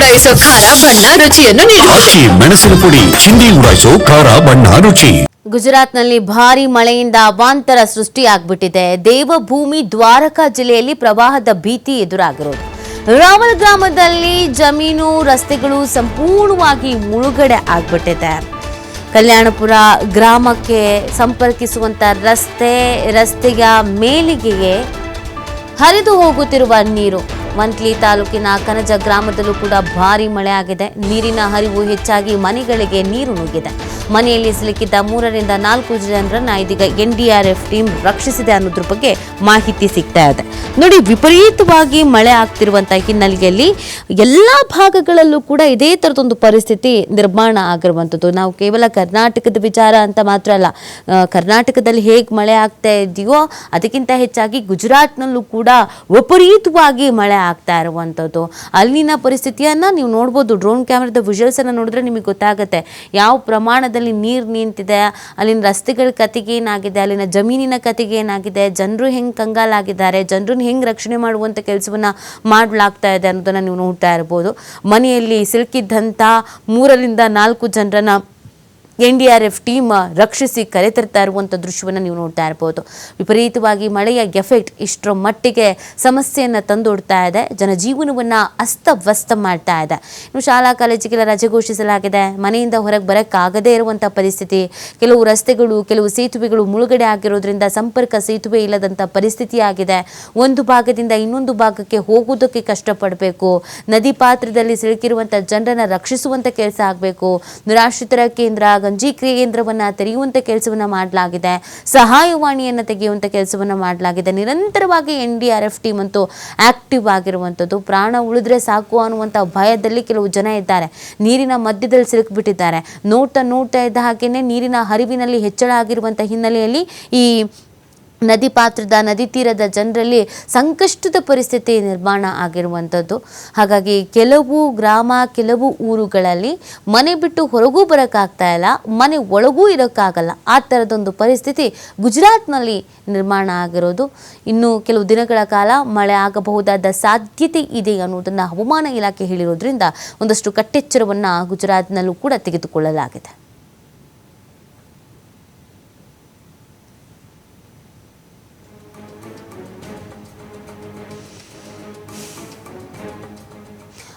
ಉಡಾಯಿಸೋ ಖಾರ ಬಣ್ಣ ರುಚಿಯನ್ನು ನೀಡುತ್ತದೆ ಮೆಣಸಿನ ಪುಡಿ ಚಿಂದಿ ಉಡಾಯಿಸೋ ಖಾರ ಬಣ್ಣ ರುಚಿ. ಗುಜರಾತ್ನಲ್ಲಿ ಭಾರಿ ಮಳೆಯಿಂದ ಅವಾಂತರ ಸೃಷ್ಟಿಯಾಗ್ಬಿಟ್ಟಿದೆ ದೇವಭೂಮಿ ದ್ವಾರಕಾ ಜಿಲ್ಲೆಯಲ್ಲಿ ಪ್ರವಾಹದ ಭೀತಿ ಎದುರಾಗಿರೋದು. ರಾವಲ್ ಗ್ರಾಮದಲ್ಲಿ ಜಮೀನು ರಸ್ತೆಗಳು ಸಂಪೂರ್ಣವಾಗಿ ಮುಳುಗಡೆ ಆಗ್ಬಿಟ್ಟಿದೆ. ಕಲ್ಯಾಣಪುರ ಗ್ರಾಮಕ್ಕೆ ಸಂಪರ್ಕಿಸುವಂತ ರಸ್ತೆ ರಸ್ತೆಯ ಮೇಲಿಗೆಗೆ ಹರಿದು ಹೋಗುತ್ತಿರುವ ನೀರು. ಮಂತ್ಲಿ ತಾಲೂಕಿನ ಕನಜ ಗ್ರಾಮದಲ್ಲೂ ಕೂಡ ಭಾರಿ ಮಳೆ ಆಗಿದೆ ನೀರಿನ ಹರಿವು ಹೆಚ್ಚಾಗಿ ಮನೆಗಳಿಗೆ ನೀರು ನುಗ್ಗಿದೆ. ಮನೆಯಲ್ಲಿ ಸಿಲುಕಿದ್ದ ಮೂರರಿಂದ ನಾಲ್ಕು ಜನರನ್ನ ಇದೀಗ ಎನ್ ಡಿ ಟೀಮ್ ರಕ್ಷಿಸಿದೆ ಅನ್ನೋದ್ರ ಬಗ್ಗೆ ಮಾಹಿತಿ ಸಿಗ್ತಾ ಇದೆ. ನೋಡಿ, ವಿಪರೀತವಾಗಿ ಮಳೆ ಆಗ್ತಿರುವಂತಹ ಹಿನ್ನೆಲೆಯಲ್ಲಿ ಎಲ್ಲ ಭಾಗಗಳಲ್ಲೂ ಕೂಡ ಇದೇ ಥರದೊಂದು ಪರಿಸ್ಥಿತಿ ನಿರ್ಮಾಣ ಆಗಿರುವಂಥದ್ದು. ನಾವು ಕೇವಲ ಕರ್ನಾಟಕದ ವಿಚಾರ ಅಂತ ಮಾತ್ರ ಅಲ್ಲ ಕರ್ನಾಟಕದಲ್ಲಿ ಹೇಗೆ ಮಳೆ ಆಗ್ತಾ ಇದೆಯೋ ಅದಕ್ಕಿಂತ ಹೆಚ್ಚಾಗಿ ಗುಜರಾತ್ನಲ್ಲೂ ಕೂಡ ವಿಪರೀತವಾಗಿ ಮಳೆ ಆಗ್ತಾ ಇರುವಂಥದ್ದು. ಅಲ್ಲಿನ ಪರಿಸ್ಥಿತಿಯನ್ನು ನೀವು ನೋಡ್ಬೋದು. ಡ್ರೋನ್ ಕ್ಯಾಮ್ರಾದ ವಿಜುವಲ್ಸ್ ಅನ್ನ ನೋಡಿದ್ರೆ ನಿಮಗೆ ಗೊತ್ತಾಗುತ್ತೆ. ಯಾವ ಪ್ರಮಾಣದಲ್ಲಿ ನೀರು ನಿಂತಿದೆ, ಅಲ್ಲಿನ ರಸ್ತೆಗಳ ಕತೆಗೆ ಏನಾಗಿದೆ, ಅಲ್ಲಿನ ಜಮೀನಿನ ಕತೆಗೆ ಏನಾಗಿದೆ, ಜನರು ಹೆಂಗೆ ಕಂಗಾಲಾಗಿದ್ದಾರೆ, ಜನರನ್ನ ಹೆಂಗೆ ರಕ್ಷಣೆ ಮಾಡುವಂಥ ಕೆಲಸವನ್ನು ಮಾಡಲಾಗ್ತಾ ಇದೆ ಅನ್ನೋದನ್ನು ನೀವು ನೋಡ್ತಾ ಇರ್ಬೋದು. ಮನೆಯಲ್ಲಿ ಸಿಲುಕಿದ್ದಂಥ ಮೂರರಿಂದ ನಾಲ್ಕು ಜನರನ್ನ N D R F team ರಕ್ಷಿಸಿ ಕರೆತರ್ತಾ ಇರುವಂಥ ದೃಶ್ಯವನ್ನು ನೀವು ನೋಡ್ತಾ ಇರ್ಬೋದು ವಿಪರೀತವಾಗಿ ಮಳೆಯ ಎಫೆಕ್ಟ್ ಇಷ್ಟರ ಮಟ್ಟಿಗೆ ಸಮಸ್ಯೆಯನ್ನು ತಂದೊಡ್ತಾ ಇದೆ. ಜನಜೀವನವನ್ನು ಅಸ್ತವ್ಯಸ್ತ ಮಾಡ್ತಾ ಇದೆ. ಇನ್ನು ಶಾಲಾ ಕಾಲೇಜಿಗೆಲ್ಲ ರಜೆ ಘೋಷಿಸಲಾಗಿದೆ. ಮನೆಯಿಂದ ಹೊರಗೆ ಬರೋಕ್ಕಾಗದೇ ಇರುವಂಥ ಪರಿಸ್ಥಿತಿ. ಕೆಲವು ರಸ್ತೆಗಳು, ಕೆಲವು ಸೇತುವೆಗಳು ಮುಳುಗಡೆ ಆಗಿರೋದ್ರಿಂದ ಸಂಪರ್ಕ ಸೇತುವೆ ಇಲ್ಲದಂಥ ಪರಿಸ್ಥಿತಿ ಆಗಿದೆ. ಒಂದು ಭಾಗದಿಂದ ಇನ್ನೊಂದು ಭಾಗಕ್ಕೆ ಹೋಗುವುದಕ್ಕೆ ಕಷ್ಟಪಡಬೇಕು. ನದಿ ಪಾತ್ರದಲ್ಲಿ ಸಿಲುಕಿರುವಂಥ ಜನರನ್ನ ರಕ್ಷಿಸುವಂಥ ಕೆಲಸ ಆಗಬೇಕು. ನಿರಾಶ್ರಿತರ ಕೇಂದ್ರ ಗಂಜಿ ಕೇಂದ್ರವನ್ನು ತೆರೆಯುವಂಥ ಕೆಲಸವನ್ನು ಮಾಡಲಾಗಿದೆ, ಸಹಾಯವಾಣಿಯನ್ನು ತೆಗೆಯುವಂಥ ಕೆಲಸವನ್ನು ಮಾಡಲಾಗಿದೆ. ನಿರಂತರವಾಗಿ N D R F team ಅಂತೂ ಆಕ್ಟಿವ್ ಆಗಿರುವಂಥದ್ದು ಪ್ರಾಣ ಉಳಿದ್ರೆ ಸಾಕು ಅನ್ನುವಂಥ ಭಯದಲ್ಲಿ ಕೆಲವು ಜನ ಇದ್ದಾರೆ. ನೀರಿನ ಮಧ್ಯದಲ್ಲಿ ಸಿಲುಕಿಬಿಟ್ಟಿದ್ದಾರೆ. ನೋಟ ನೋಡ್ತಾ ಇದ್ದ ಹಾಗೆಯೇ ನೀರಿನ ಹರಿವಿನಲ್ಲಿ ಹೆಚ್ಚಳ ಆಗಿರುವಂಥ ಹಿನ್ನೆಲೆಯಲ್ಲಿ ಈ ನದಿ ಪಾತ್ರದ, ನದಿ ತೀರದ ಜನರಲ್ಲಿ ಸಂಕಷ್ಟದ ಪರಿಸ್ಥಿತಿ ನಿರ್ಮಾಣ ಆಗಿರುವಂಥದ್ದು. ಹಾಗಾಗಿ ಕೆಲವು ಗ್ರಾಮ, ಕೆಲವು ಊರುಗಳಲ್ಲಿ ಮನೆ ಬಿಟ್ಟು ಹೊರಗೂ ಬರೋಕ್ಕಾಗ್ತಾ ಇಲ್ಲ, ಮನೆ ಒಳಗೂ ಇರೋಕ್ಕಾಗಲ್ಲ. ಆ ಥರದೊಂದು ಪರಿಸ್ಥಿತಿ ಗುಜರಾತ್ನಲ್ಲಿ ನಿರ್ಮಾಣ ಆಗಿರೋದು. ಇನ್ನು ಕೆಲವು ದಿನಗಳ ಕಾಲ ಮಳೆ ಆಗಬಹುದಾದ ಸಾಧ್ಯತೆ ಇದೆ ಅನ್ನೋದನ್ನು ಹವಾಮಾನ ಇಲಾಖೆ ಹೇಳಿರೋದ್ರಿಂದ ಒಂದಷ್ಟು ಕಟ್ಟೆಚ್ಚರವನ್ನು ಗುಜರಾತ್ನಲ್ಲೂ ಕೂಡ ತೆಗೆದುಕೊಳ್ಳಲಾಗಿದೆ.